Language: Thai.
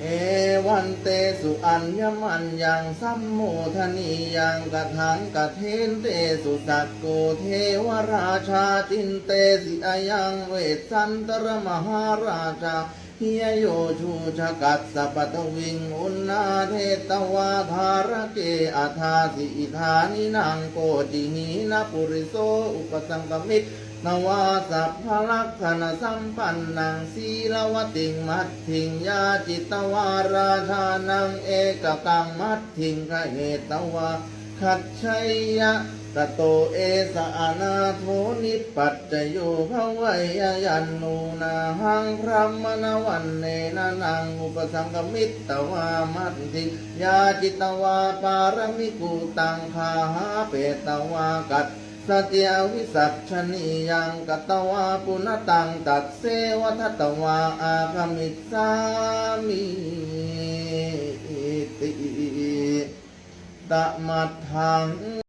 เอวันเตสุอัญญมัญยังสัมโมทนียังกถังกเทนเตสุสักโกเทวราชาจินเตสิอายังเวสันตรมหาราชาเฮียโยชูชกัสสะปะทวิงอุณนาเทตวาธารเกอาธาสิอิธานินางโกจิหีนปุริโสอุปสังกมิต นวาสัพพลักษณสัมปันนังศีลวติงมัตถิงยาจิตวาราธานังเอกกังมัตถิงขเหตวาขัดชัยยะตะโตเอสะอานาโทนิปัจจโยภวัยยันนูนาหังพรหมนวันเนนะนังอุปสังกมิตตวามัตถิยาจิตวาปารมิกุตังคาหาเปตวากัต สติยวิสัชนียังกตวาปุณตังตัดเสวัทตวาอาคามิสามิติตมัดทัง